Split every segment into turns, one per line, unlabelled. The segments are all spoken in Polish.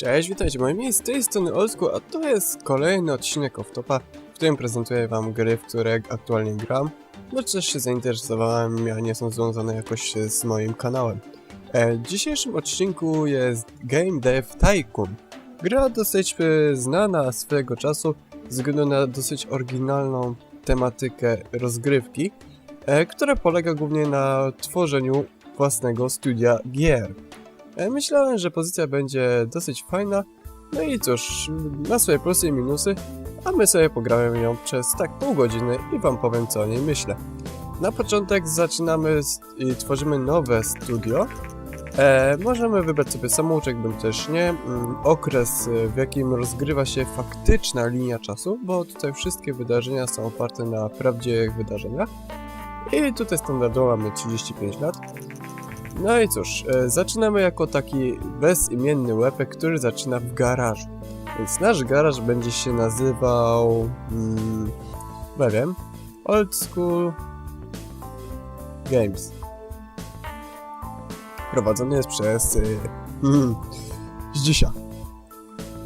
Cześć, witajcie moi mili, z tej strony Olsku, a to jest kolejny odcinek Offtopa, w którym prezentuję wam gry, w które aktualnie gram, bo też się zainteresowałem, a nie są związane jakoś z moim kanałem. E, w dzisiejszym odcinku jest Game Dev Tycoon. Gra dosyć e, znana swego czasu, ze względu na dosyć oryginalną tematykę rozgrywki, e, która polega głównie na tworzeniu własnego studia gier. E, Myślałem, że pozycja będzie dosyć fajna. No i cóż, ma swoje plusy i minusy, a my sobie pogramy ją przez tak pół godziny i wam powiem co o niej myślę. Na początek zaczynamy i tworzymy nowe studio. E, możemy wybrać sobie samouczek bądź też nie, mm, okres e, w jakim rozgrywa się faktyczna linia czasu, bo tutaj wszystkie wydarzenia są oparte na prawdziwych wydarzeniach. I tutaj standardowo mamy 35 lat. No i cóż, e, zaczynamy jako taki bezimienny łepek, który zaczyna w garażu. Więc nasz garaż będzie się nazywał... Mm, nie wiem... Old School Games. Prowadzony jest przez... Y, mm, Zdzisia.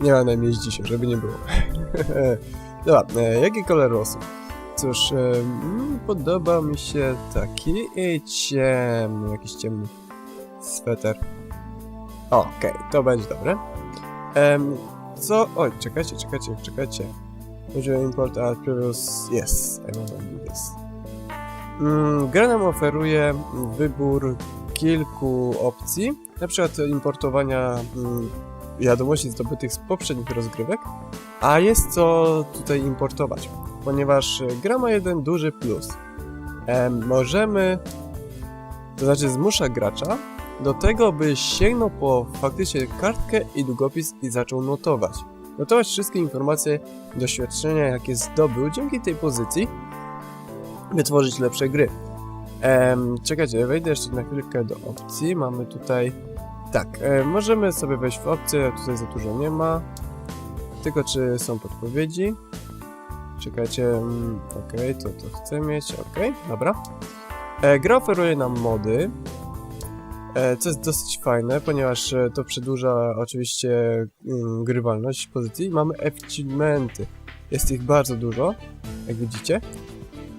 Nie ma na imię Zdzisia, żeby nie było. Dobra, e, jaki kolor losu? Cóż, mm, podoba mi się taki ciemny, jakiś ciemny sweter. Okej, to będzie dobre. Em, co? Oj, czekajcie, czekajcie, czekajcie. Użyłem import a previous... Yes, I want to do this. Mm, gra nam oferuje wybór kilku opcji, na przykład importowania mm, wiadomości zdobytych z poprzednich rozgrywek, a jest co tutaj importować, ponieważ gra ma jeden duży plus. Em, możemy, to znaczy zmusza gracza do tego, by sięgnął po faktycznie kartkę i długopis i zaczął notować. Notować wszystkie informacje, doświadczenia, jakie zdobył dzięki tej pozycji, by tworzyć lepsze gry. Em, czekajcie, wejdę jeszcze na chwilkę do opcji. Mamy tutaj... Tak, e, możemy sobie wejść w opcję, tutaj za dużo nie ma. Tylko czy są podpowiedzi. Czekajcie, mm, okej, to, to chcę mieć, okej, dobra. E, gra oferuje nam mody, co jest dosyć fajne, ponieważ e, to przedłuża oczywiście mm, grywalność pozycji. Mamy achievementy. Jest ich bardzo dużo, jak widzicie.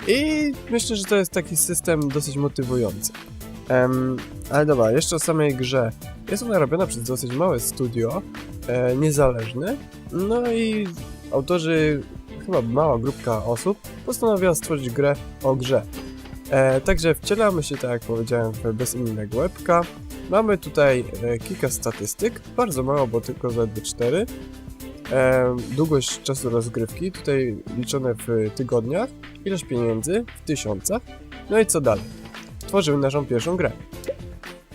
I myślę, że to jest taki system dosyć motywujący. Em, ale dobra, jeszcze o samej grze. Jest ona robiona przez dosyć małe studio, e, niezależne. No i autorzy, chyba mała grupka osób, postanowiła stworzyć grę o grze. E, także wcielamy się, tak jak powiedziałem, w bezimiennego łebka. Mamy tutaj e, kilka statystyk, bardzo mało, bo tylko zaledwie 4. E, długość czasu rozgrywki, tutaj liczone w tygodniach, ilość pieniędzy w tysiącach. No i co dalej? Tworzymy naszą pierwszą grę.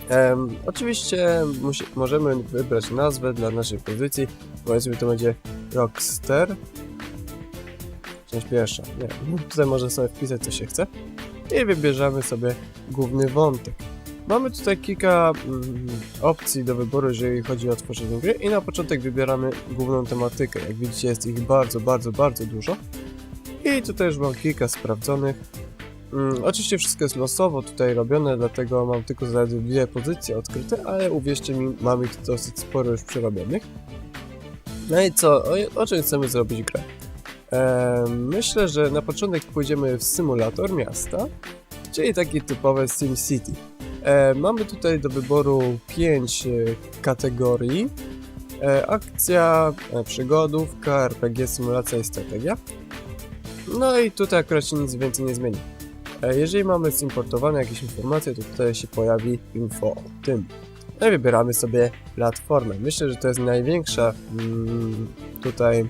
Em, oczywiście możemy wybrać nazwę dla naszej pozycji. Powiedzmy, to będzie Rockstar. Część pierwsza. Nie, tutaj można sobie wpisać, co się chce i wybierzemy sobie główny wątek. Mamy tutaj kilka mm, opcji do wyboru, jeżeli chodzi o tworzenie gry i na początek wybieramy główną tematykę. Jak widzicie jest ich bardzo, bardzo, bardzo dużo. I tutaj już mam kilka sprawdzonych. Mm, oczywiście wszystko jest losowo tutaj robione, dlatego mam tylko zaledwie dwie pozycje odkryte, ale uwierzcie mi, mam ich dosyć sporo już przerobionych. No i co, o, o czym chcemy zrobić grę? Myślę, że na początek pójdziemy w symulator miasta, czyli taki typowy SimCity. E, mamy tutaj do wyboru 5 kategorii. E, akcja, e, przygodówka, RPG, symulacja i strategia. No i tutaj akurat się nic więcej nie zmieni. E, jeżeli mamy zimportowane jakieś informacje, to tutaj się pojawi info o tym. No i wybieramy sobie platformę. Myślę, że to jest największa mm, tutaj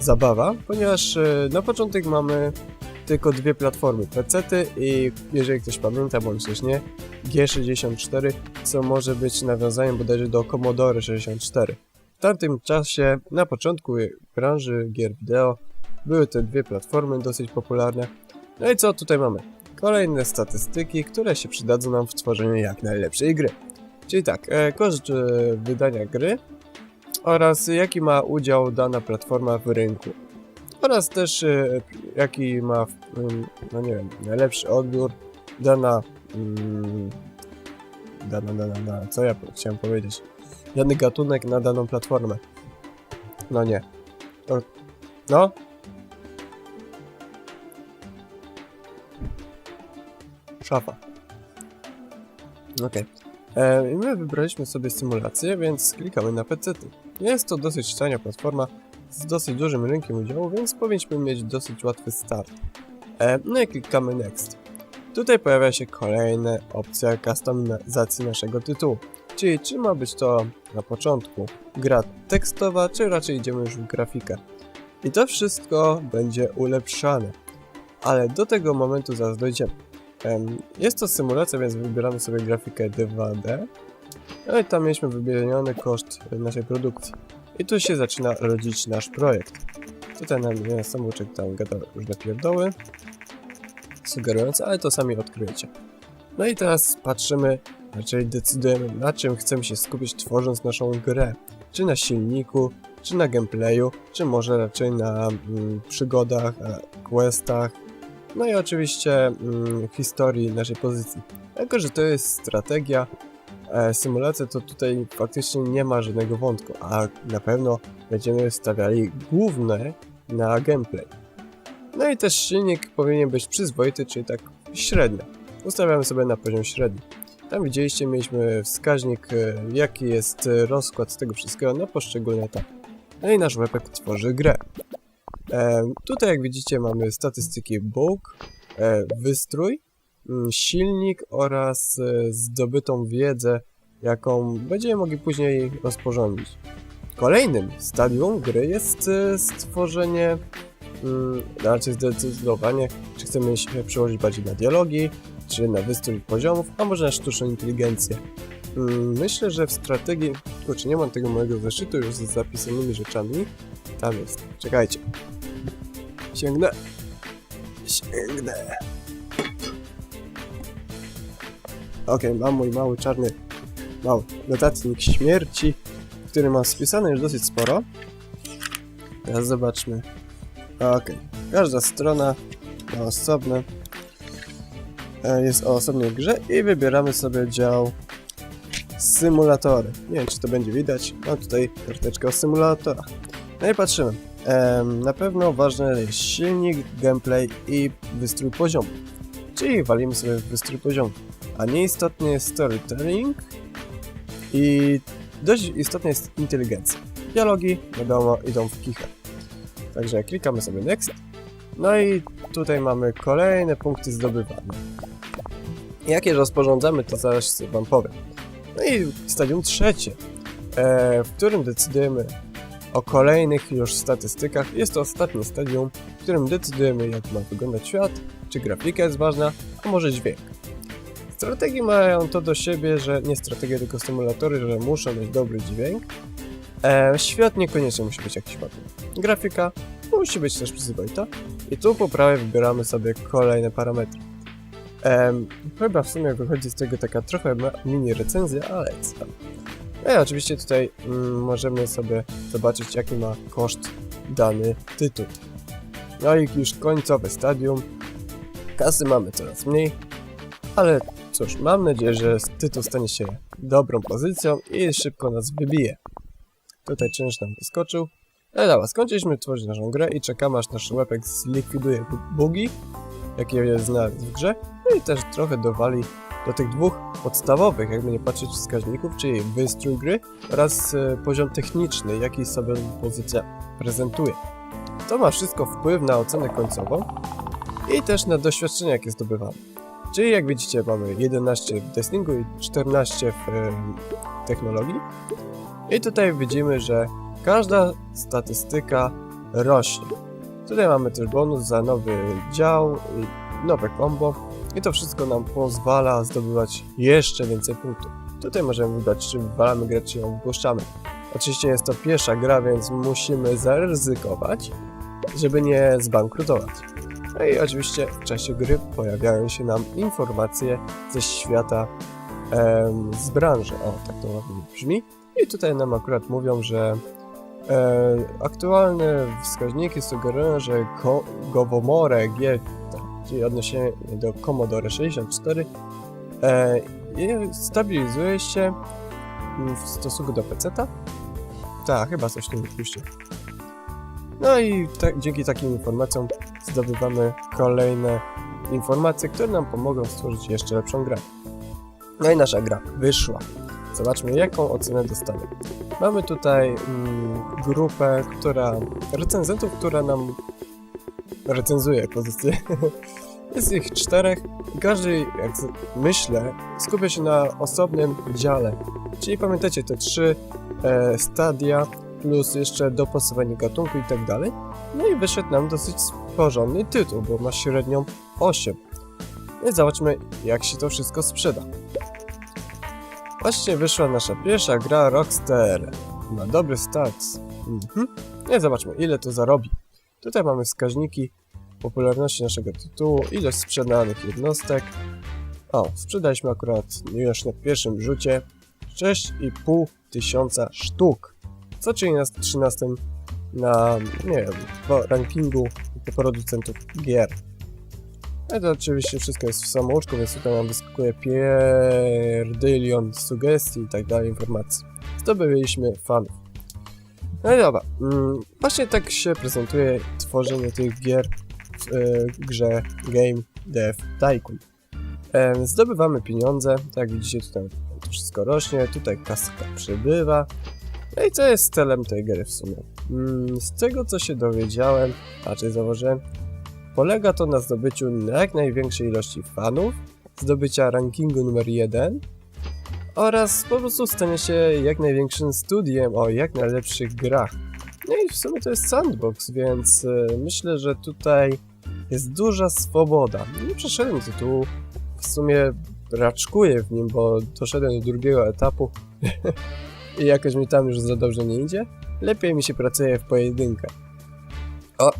zabawa, ponieważ e, na początek mamy tylko dwie platformy PC-ty i jeżeli ktoś pamięta, bądź też nie, G64, co może być nawiązaniem bodajże do Commodore 64. W tamtym czasie, na początku branży gier wideo, były te dwie platformy dosyć popularne. No i co tutaj mamy? Kolejne statystyki, które się przydadzą nam w tworzeniu jak najlepszej gry. Czyli tak, e, koszt e, wydania gry oraz jaki ma udział dana platforma w rynku. Oraz też e, jaki ma, no nie wiem, najlepszy odbiór dana dana, dana, dana. Co ja chciałem powiedzieć? Dany gatunek na daną platformę. No nie. No? Szafa. Okej. E, My wybraliśmy sobie symulację, więc klikamy na PC. Jest to dosyć tania platforma z dosyć dużym rynkiem udziału, więc powinniśmy mieć dosyć łatwy start. E, No i klikamy Next. Tutaj pojawia się kolejna opcja kustomizacji naszego tytułu. Czyli czy ma być to na początku gra tekstowa, czy raczej idziemy już w grafikę. I to wszystko będzie ulepszane. Ale do tego momentu zaraz dojdziemy. Em, Jest to symulacja, więc wybieramy sobie grafikę 2D. No i tam mieliśmy wymieniony koszt naszej produkcji. I tu się zaczyna rodzić nasz projekt. Tutaj nam samouczek tam gada różne pierdoły sugerujące, ale to sami odkryjecie. No i teraz patrzymy, raczej decydujemy na czym chcemy się skupić tworząc naszą grę. Czy na silniku, czy na gameplayu, czy może raczej na mm, przygodach, questach, no i oczywiście mm, historii naszej pozycji. Jako, że to jest strategia, e, symulacja, to tutaj faktycznie nie ma żadnego wątku, a na pewno będziemy stawiali główne na gameplay. No i też silnik powinien być przyzwoity, czyli tak średnio. Ustawiamy sobie na poziom średni. Tam widzieliście, mieliśmy wskaźnik, e, jaki jest rozkład tego wszystkiego na poszczególne etapy. No i nasz webek tworzy grę. E, tutaj jak widzicie mamy statystyki bóg, e, wystrój, silnik oraz e, zdobytą wiedzę, jaką będziemy mogli później rozporządzić. Kolejnym stadium gry jest e, stworzenie, mm, znaczy zdecydowanie, czy chcemy się przełożyć bardziej na dialogi, czy na wystrój poziomów, a może na sztuczną inteligencję. Mm, Myślę, że w strategii, kurczę, nie mam tego mojego zeszytu już z zapisanymi rzeczami. Tam jest, czekajcie. Sięgnę. Sięgnę. Okej, mam mój mały czarny mały notatnik śmierci, w którym mam spisane już dosyć sporo. Teraz zobaczmy. Okej, każda strona ma osobne. e, Jest o osobnej grze i wybieramy sobie dział symulatory. Nie wiem, czy to będzie widać. Mam tutaj karteczkę o symulatorach. No i patrzymy. Em, na pewno ważny jest silnik, gameplay i wystrój poziomu. Czyli walimy sobie w wystrój poziomu. A nieistotny jest storytelling i dość istotna jest inteligencja. Dialogi, wiadomo, idą w kichę. Także klikamy sobie next. No i tutaj mamy kolejne punkty zdobywane. Jakie rozporządzamy, to zaraz wam powiem. No i stadium trzecie, e, w którym decydujemy o kolejnych już statystykach. Jest to ostatnie stadium, w którym decydujemy, jak ma wyglądać świat, czy grafika jest ważna, a może dźwięk. Strategie mają to do siebie, że nie strategie, tylko symulatory, że muszą mieć dobry dźwięk. E, świat niekoniecznie musi być jakiś ładny. Grafika musi być też przyzwoita. I tu po prawej wybieramy sobie kolejne parametry. Em, chyba w sumie wychodzi z tego taka trochę mini recenzja, ale co tam. No i oczywiście tutaj mm, możemy sobie zobaczyć jaki ma koszt dany tytuł. No i już końcowe stadium. Kasy mamy coraz mniej, ale cóż, mam nadzieję, że tytuł stanie się dobrą pozycją i szybko nas wybije. Tutaj czynsz nam wyskoczył. No dobra, skończyliśmy tworzyć naszą grę i czekamy aż nasz łepek zlikwiduje bu- bugi, jakie jest w grze, no i też trochę dowali do tych dwóch podstawowych, jakby nie patrzeć wskaźników, czyli wystrój gry oraz e, poziom techniczny, jaki sobie pozycja prezentuje. To ma wszystko wpływ na ocenę końcową i też na doświadczenie, jakie zdobywamy. Czyli jak widzicie mamy 11 w testingu i 14 w technologii. I tutaj widzimy, że każda statystyka rośnie. Tutaj mamy też bonus za nowy dział i nowe combo. I to wszystko nam pozwala zdobywać jeszcze więcej punktów. Tutaj możemy wybrać, czy wywalamy grę, czy ją wypuszczamy. Oczywiście jest to pierwsza gra, więc musimy zaryzykować, żeby nie zbankrutować. No i oczywiście w czasie gry pojawiają się nam informacje ze świata em, z branży. O, tak to ładnie brzmi. I tutaj nam akurat mówią, że e, aktualne wskaźniki sugerują, że Ko- Gowomore G, czyli odniesienie do Commodore 64, e, stabilizuje się w stosunku do peceta. Tak, chyba coś tym wypuścił. No i dzięki takim informacjom zdobywamy kolejne informacje, które nam pomogą stworzyć jeszcze lepszą grę. No i nasza gra wyszła. Zobaczmy, jaką ocenę dostanie. Mamy tutaj mm, grupę, która. recenzentów, która nam recenzuje pozycję. Jest ich czterech i każdy, jak myślę, skupia się na osobnym dziale. Czyli pamiętacie te trzy e, stadia, plus jeszcze dopasowanie gatunku i tak dalej. No i wyszedł nam dosyć porządny tytuł, bo ma średnią 8. Więc zobaczmy, jak się to wszystko sprzeda. Właśnie wyszła nasza pierwsza gra Rockstar. Ma dobry start. Mhm. I zobaczmy, ile to zarobi. Tutaj mamy wskaźniki popularności naszego tytułu, ilość sprzedanych jednostek. O, sprzedaliśmy akurat już na pierwszym rzucie 6,5 tysiąca sztuk. Co czyni nas 13 na, nie wiem, rankingu producentów gier. No to oczywiście wszystko jest w samouczku, więc tutaj nam wyskakuje pierdylion sugestii i tak dalej, informacji. Zdobyliśmy fanów. No i dobra, mm, właśnie tak się prezentuje tworzenie tych gier w e, grze Game Dev Tycoon. E, zdobywamy pieniądze, tak jak widzicie tutaj to wszystko rośnie, tutaj kaska przybywa. No i co jest celem tej gry w sumie? Mm, z tego co się dowiedziałem, a czy założyłem, polega to na zdobyciu jak największej ilości fanów, zdobycia rankingu numer 1 oraz po prostu stanie się jak największym studiem o jak najlepszych grach. No i w sumie to jest sandbox, więc e, myślę, że tutaj jest duża swoboda. Nie przeszedłem tytułu, w sumie raczkuję w nim, bo doszedłem do drugiego etapu i jakoś mi tam już za dobrze nie idzie. Lepiej mi się pracuje w pojedynkę. O!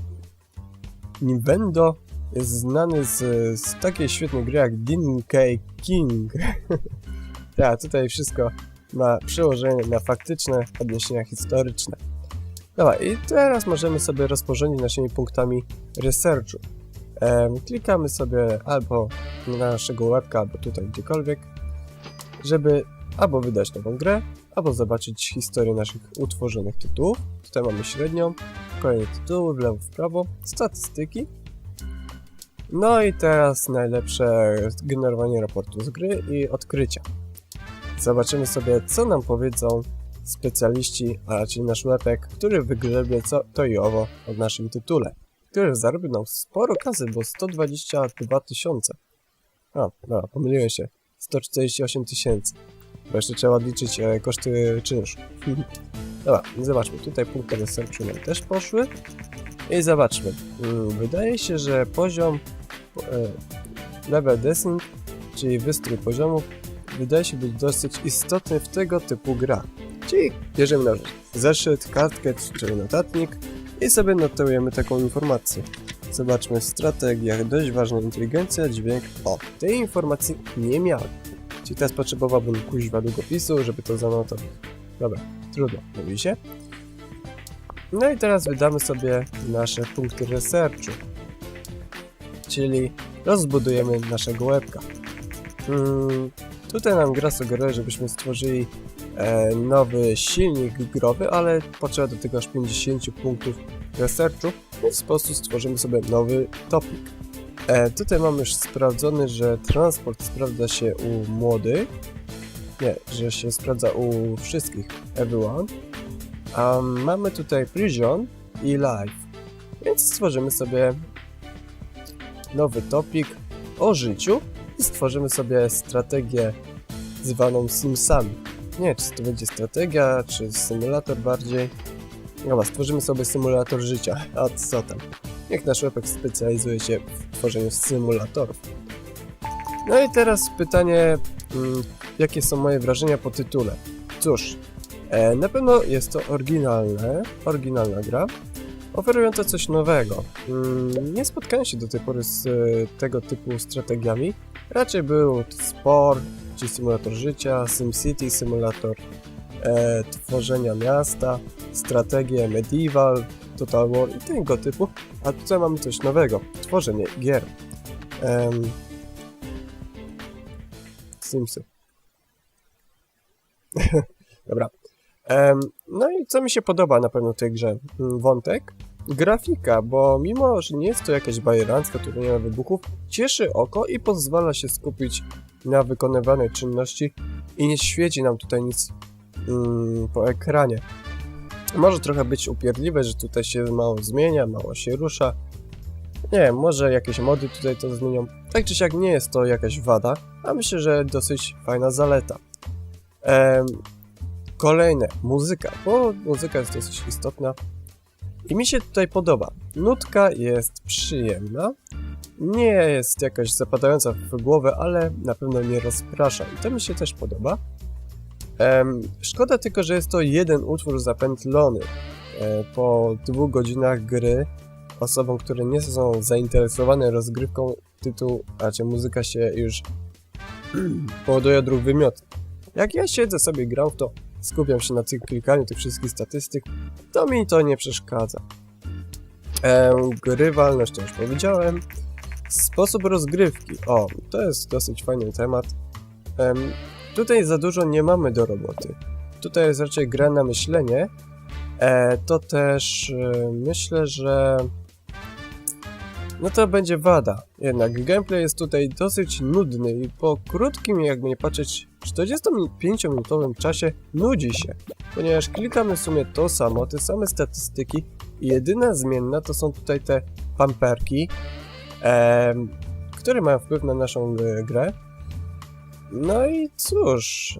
Nintendo jest znany z, z takiej świetnej gry jak Dinky King. tak, tutaj wszystko ma przełożenie na faktyczne odniesienia historyczne. Dobra, i teraz możemy sobie rozporządzić naszymi punktami researchu. Em, klikamy sobie albo na naszego webka, albo tutaj gdziekolwiek, żeby albo wydać nową grę, albo zobaczyć historię naszych utworzonych tytułów. Tutaj mamy średnią, kolejne tytuły, w lewo, w prawo, statystyki. No i teraz najlepsze generowanie raportu z gry i odkrycia. Zobaczymy sobie, co nam powiedzą specjaliści, a raczej nasz łepek, który wygrzebie co to i owo o naszym tytule, który zarobił nam sporo kasy, bo 122 tysiące. A, dobra, pomyliłem się. 148 tysięcy. Bo jeszcze trzeba odliczyć e, koszty czynszu. Dobra, zobaczmy. Tutaj punkty nam też poszły. I zobaczmy. Mm, Wydaje się, że poziom e, level descent, czyli wystrój poziomów, wydaje się być dosyć istotny w tego typu grach. Czyli bierzemy nasz zeszyt, kartkę czy notatnik i sobie notujemy taką informację. Zobaczmy, w strategiach dość ważna inteligencja, dźwięk. O, tej informacji nie miałem. Czyli teraz potrzebowałbym kuźwa długopisu, żeby to zanotować. Dobra, trudno, mówi się. No i teraz wydamy sobie nasze punkty researchu. Czyli rozbudujemy naszego łebka. Mm, tutaj nam gra sugeruje, żebyśmy stworzyli e, nowy silnik growy, ale potrzeba do tego aż 50 punktów researchu, po prostu stworzymy sobie nowy topik. E, tutaj mamy już sprawdzony, że transport sprawdza się u młodych, nie, że się sprawdza u wszystkich, everyone. A mamy tutaj prison i life, więc stworzymy sobie nowy topik o życiu i stworzymy sobie strategię zwaną Simsami. Nie, czy to będzie strategia, czy symulator bardziej. Dobra, stworzymy sobie symulator życia. A co tam? Niech nasz łepek specjalizuje się w tworzeniu symulatorów. No i teraz pytanie, mm, jakie są moje wrażenia po tytule? Cóż, e, na pewno jest to oryginalne, oryginalna gra, oferująca coś nowego. Mm, nie spotkałem się do tej pory z e, tego typu strategiami. Raczej był sport, czy symulator życia, SimCity, symulator e, tworzenia miasta, strategie medieval, Total War i tego typu, a tutaj mamy coś nowego, tworzenie gier. Em, Simsy. Dobra. Em, no i co mi się podoba na pewno w tej grze? Mm, Wątek? Grafika, bo mimo, że nie jest to jakaś bajerancka, która nie ma wybuchów, cieszy oko i pozwala się skupić na wykonywanej czynności i nie świeci nam tutaj nic mm, po ekranie. Może trochę być upierdliwe, że tutaj się mało zmienia, mało się rusza. Nie wiem, może jakieś mody tutaj to zmienią. Tak czy siak nie jest to jakaś wada, a myślę, że dosyć fajna zaleta. Em, kolejne, muzyka, bo muzyka jest dosyć istotna. I mi się tutaj podoba. Nutka jest przyjemna, nie jest jakaś zapadająca w głowę, ale na pewno nie rozprasza i to mi się też podoba. Szkoda tylko, że jest to jeden utwór zapętlony. E, po dwóch godzinach gry osobom, które nie są zainteresowane rozgrywką tytuł, a czy muzyka się już powoduje dróg wymiot. Jak ja siedzę sobie gram w to, skupiam się na tym klikaniu tych wszystkich statystyk, to mi to nie przeszkadza. Grywalność to już powiedziałem. Sposób rozgrywki. O, to jest dosyć fajny temat. Em, tutaj za dużo nie mamy do roboty. Tutaj jest raczej gra na myślenie. E, to też e, myślę, że no to będzie wada. Jednak gameplay jest tutaj dosyć nudny i po krótkim, jakby nie patrzeć, 45-minutowym czasie nudzi się, ponieważ klikamy w sumie to samo, te same statystyki i jedyna zmienna to są tutaj te pamperki, em, które mają wpływ na naszą e, grę. No i cóż...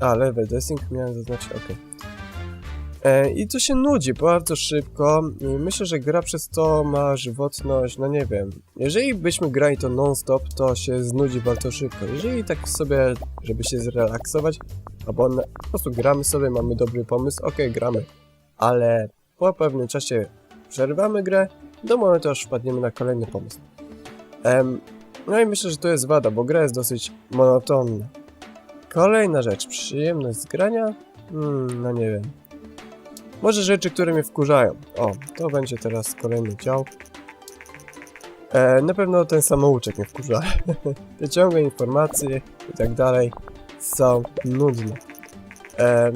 A, level dressing miałem zaznaczyć, ok. E, I to się nudzi bardzo szybko i myślę, że gra przez to ma żywotność, no nie wiem. Jeżeli byśmy grali to non-stop, to się znudzi bardzo szybko. Jeżeli tak sobie, żeby się zrelaksować, albo na, po prostu gramy sobie, mamy dobry pomysł, ok, gramy. Ale po pewnym czasie przerywamy grę, do momentu aż wpadniemy na kolejny pomysł. Em, no i myślę, że to jest wada, bo gra jest dosyć monotonna. Kolejna rzecz, przyjemność z grania? Hmm, no nie wiem. Może rzeczy, które mnie wkurzają. O, to będzie teraz kolejny dział. E, na pewno ten samouczek mnie wkurza. Te ciągłe informacje i tak dalej są nudne. E,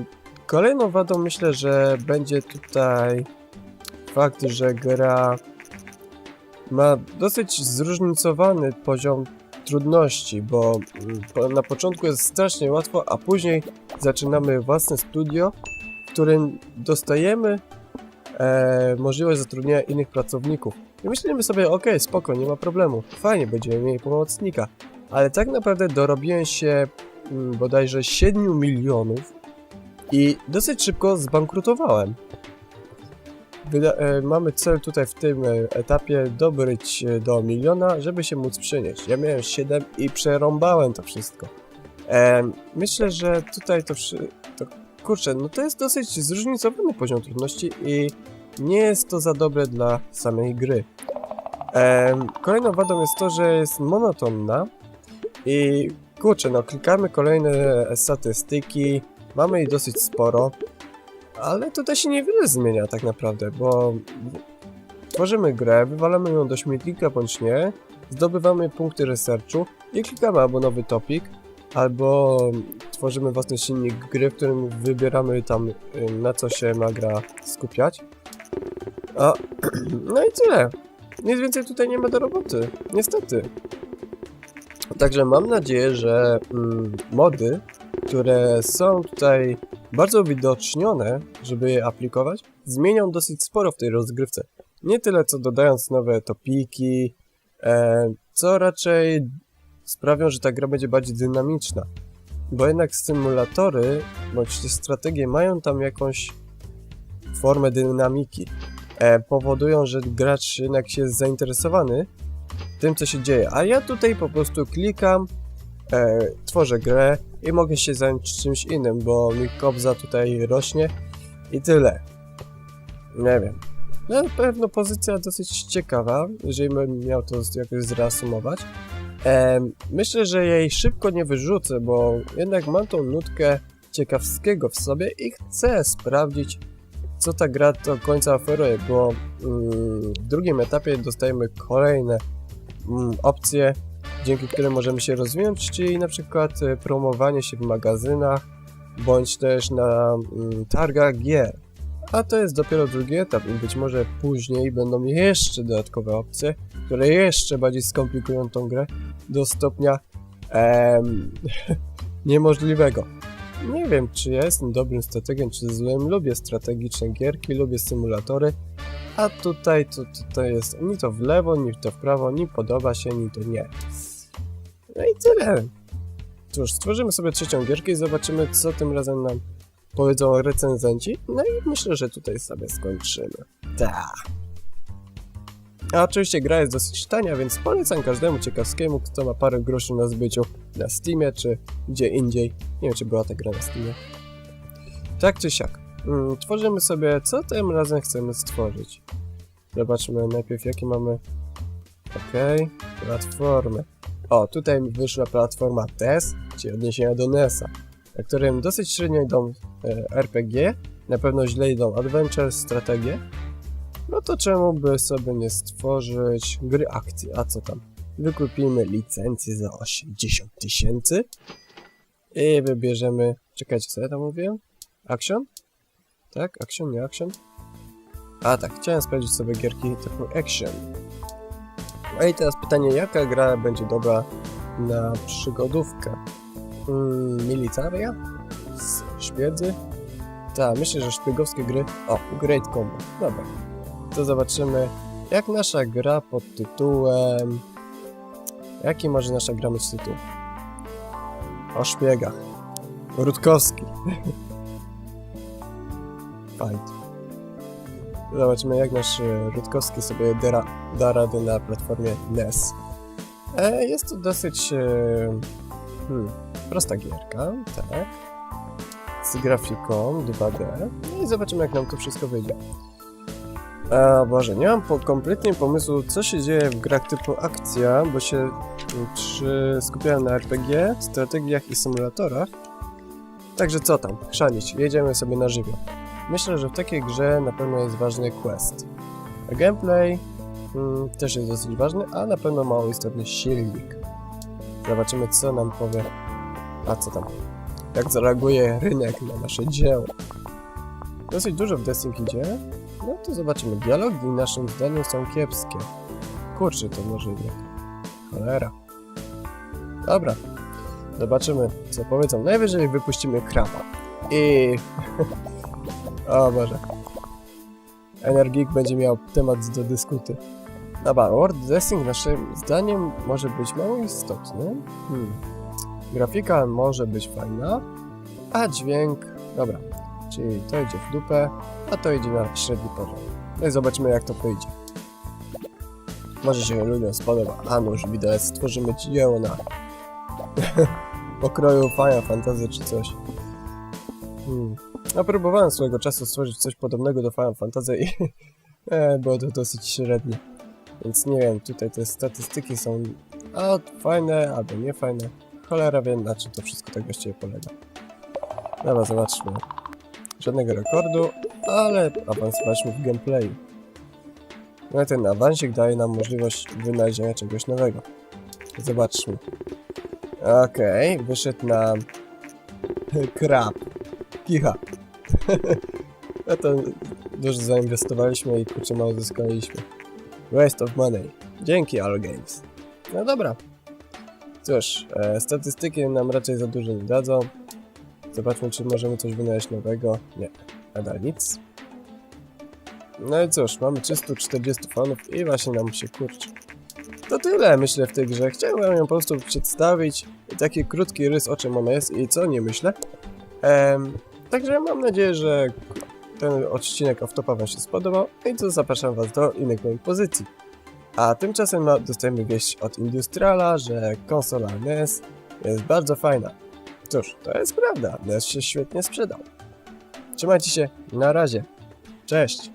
kolejną wadą myślę, że będzie tutaj fakt, że gra ma dosyć zróżnicowany poziom trudności, bo mm, na początku jest strasznie łatwo, a później zaczynamy własne studio, w którym dostajemy e, możliwość zatrudnienia innych pracowników. I myślimy sobie, ok, spoko, nie ma problemu, fajnie, będziemy mieli pomocnika. Ale tak naprawdę dorobiłem się mm, bodajże 7 milionów i dosyć szybko zbankrutowałem. E, mamy cel tutaj w tym e, etapie dobryć e, do miliona, żeby się móc przynieść. Ja miałem 7 i przerąbałem to wszystko. E, myślę, że tutaj to, to kurczę, no to jest dosyć zróżnicowany poziom trudności i nie jest to za dobre dla samej gry. Em, kolejną wadą jest to, że jest monotonna i kurczę, no klikamy kolejne statystyki, mamy ich dosyć sporo, ale tutaj się niewiele zmienia tak naprawdę, bo tworzymy grę, wywalamy ją do śmietnika bądź nie, zdobywamy punkty researchu i klikamy albo nowy topik, albo tworzymy własny silnik gry, w którym wybieramy tam na co się ma gra skupiać. A, no i tyle. Nic więcej tutaj nie ma do roboty, niestety. Także mam nadzieję, że mm, mody, które są tutaj bardzo uwidocznione, żeby je aplikować, zmienią dosyć sporo w tej rozgrywce. Nie tyle co dodając nowe topiki, e, co raczej sprawią, że ta gra będzie bardziej dynamiczna. Bo jednak symulatory, bądź też strategie mają tam jakąś formę dynamiki. E, powodują, że gracz jednak się jest zainteresowany tym, co się dzieje. A ja tutaj po prostu klikam, e, tworzę grę i mogę się zająć czymś innym, bo mi kobza tutaj rośnie i tyle. Nie wiem. No, na pewno pozycja dosyć ciekawa, jeżeli bym miał to jakoś zreasumować. Em, myślę, że jej szybko nie wyrzucę, bo jednak mam tą nutkę ciekawskiego w sobie i chcę sprawdzić, co ta gra do końca oferuje, bo mm, w drugim etapie dostajemy kolejne mm, opcje, dzięki którym możemy się rozwinąć, czyli na przykład e, promowanie się w magazynach, bądź też na mm, targach gier. A to jest dopiero drugi etap i być może później będą jeszcze dodatkowe opcje, które jeszcze bardziej skomplikują tą grę do stopnia em, niemożliwego. Nie wiem, czy ja jestem dobrym strategiem, czy złym. Lubię strategiczne gierki, lubię symulatory, a tutaj to jest ni to w lewo, ni to w prawo, ni podoba się, ni to nie. No i tyle. Cóż, stworzymy sobie trzecią gierkę i zobaczymy, co tym razem nam powiedzą recenzenci. No i myślę, że tutaj sobie skończymy. Ta. A oczywiście gra jest dosyć tania, więc polecam każdemu ciekawskiemu, kto ma parę groszy na zbyciu na Steamie czy gdzie indziej. Nie wiem, czy była ta gra na Steamie. Tak czy siak. Mm, tworzymy sobie, co tym razem chcemy stworzyć. Zobaczmy najpierw, jakie mamy. Okej, platformy. O, tutaj wyszła platforma TES, czyli odniesienia do NES-a, na którym dosyć średnio idą e, RPG, na pewno źle idą Adventure, strategie. No to czemu by sobie nie stworzyć gry akcji, a co tam? Wykupimy licencję za 80 tysięcy i wybierzemy... Czekajcie, co ja tam mówiłem? Action? Tak? Action, nie action? A tak, chciałem sprawdzić sobie gierki typu action. A i teraz pytanie, jaka gra będzie dobra na przygodówkę? Mm, militaria? Z? Tak, myślę, że szpiegowskie gry... O, Great Combo. Dobra. To zobaczymy, jak nasza gra pod tytułem... Jaki może nasza gra mieć tytuł? O szpiegach. Rutkowski. Fight. Zobaczymy, jak nasz Rutkowski sobie da, da radę na platformie NES. E, jest to dosyć e, hmm, prosta gierka, tak. Z grafiką 2D. No i zobaczymy, jak nam to wszystko wyjdzie. A Boże, nie mam po, kompletnie pomysłu, co się dzieje w grach typu akcja, bo się mm, przy, skupiałem na RPG, strategiach i symulatorach. Także co tam, chrzanić, jedziemy sobie na żywioł. Myślę, że w takiej grze na pewno jest ważny quest. A gameplay mm, też jest dosyć ważny, a na pewno mało istotny silnik. Zobaczymy, co nam powie. A co tam? Jak zareaguje rynek na nasze dzieło. Dosyć dużo w Destiny idzie. No to zobaczymy. Dialogi naszym zdaniem są kiepskie. Kurczę, to może jednak. Cholera. Dobra. Zobaczymy, co powiedzą. Najwyżej wypuścimy krapa. I... o Boże. Energik będzie miał temat do dyskuty. Dobra, World Dressing naszym zdaniem może być mało istotny. Hmm. Grafika może być fajna, a dźwięk... Dobra, czyli to idzie w dupę, a to idzie na średni poziom. No i zobaczymy jak to wyjdzie. Może się ludziom spodoba. A już widać, stworzymy dzieło na pokroju Final Fantasy czy coś. Hmm. No próbowałem swojego czasu stworzyć coś podobnego do Final Fantasy i e, było to dosyć średnie. Więc nie wiem, tutaj te statystyki są a fajne, albo nie fajne. Cholera wie, na czym to wszystko tak właściwie polega. Dobra, zobaczmy. Żadnego rekordu, ale awansowaliśmy w gameplayu. No i ten awansik daje nam możliwość wynalezienia czegoś nowego. Zobaczmy. Okej, wyszedł nam krab. Kicha. no to dużo zainwestowaliśmy i kurczę mało zyskaliśmy. Waste of money. Dzięki All Games. No dobra. Cóż, e, statystyki nam raczej za dużo nie dadzą. Zobaczmy, czy możemy coś wynaleźć nowego. Nie, nadal nic. No i cóż, mamy 340 fanów i właśnie nam się kurczy. To tyle, myślę, w tej grze. Chciałem ją po prostu przedstawić. Taki krótki rys, o czym ona jest i co nie myślę. Em, także mam nadzieję, że ten odcinek off-topa wam się spodobał i to zapraszam was do innych moich pozycji. A tymczasem no, dostajemy wieść od Industriala, że konsola NES jest bardzo fajna. Cóż, to jest prawda, NES się świetnie sprzedał. Trzymajcie się, na razie. Cześć!